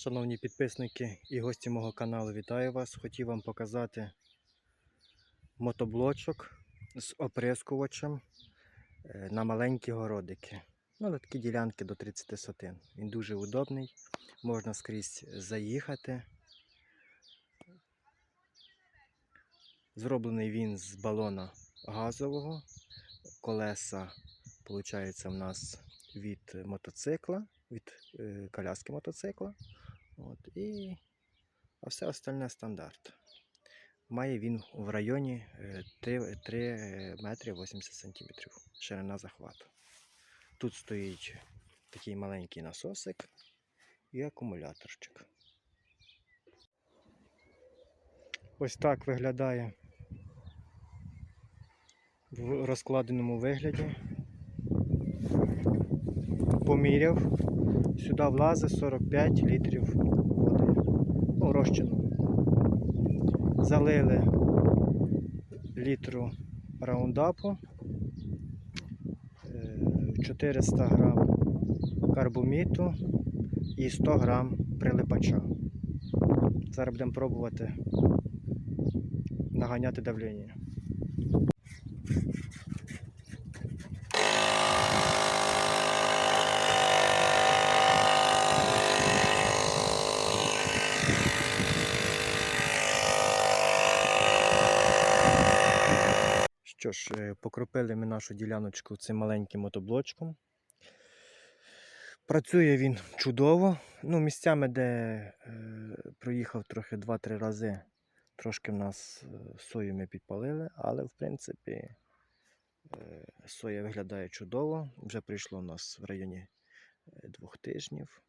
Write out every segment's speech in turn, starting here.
Шановні підписники і гості мого каналу, вітаю вас. Хотів вам показати мотоблочок з оприскувачем е, на маленькі городики. Ну, на такі ділянки до 30 сотин. Він дуже удобний, можна скрізь заїхати. Зроблений він з балона газового. Колеса, виходить, у нас від мотоцикла, від е, коляски мотоцикла. От, і... А все остальне стандарт. Має він в районі е, 3, 3 метри 80 сантиметрів ширина захвату. Тут стоїть такий маленький насосик і акумуляторчик. Ось так виглядає в розкладеному вигляді. Поміряв. Сюди влазить 45 літрів води. Ну. Залили літру раундапу, е, 400 грам карбоміту і 100 грам прилипача. Зараз будемо пробувати наганяти давлення. Що ж, е, покропили ми нашу діляночку цим маленьким мотоблочком. Працює він чудово. Ну, місцями, де е, проїхав трохи 2-3 рази, трошки в нас е, сою ми підпалили, але в принципі е, соя виглядає чудово. Вже прийшло у нас в районі е, двох тижнів.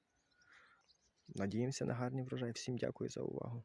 Надіємося на гарний врожай. Всім дякую за увагу.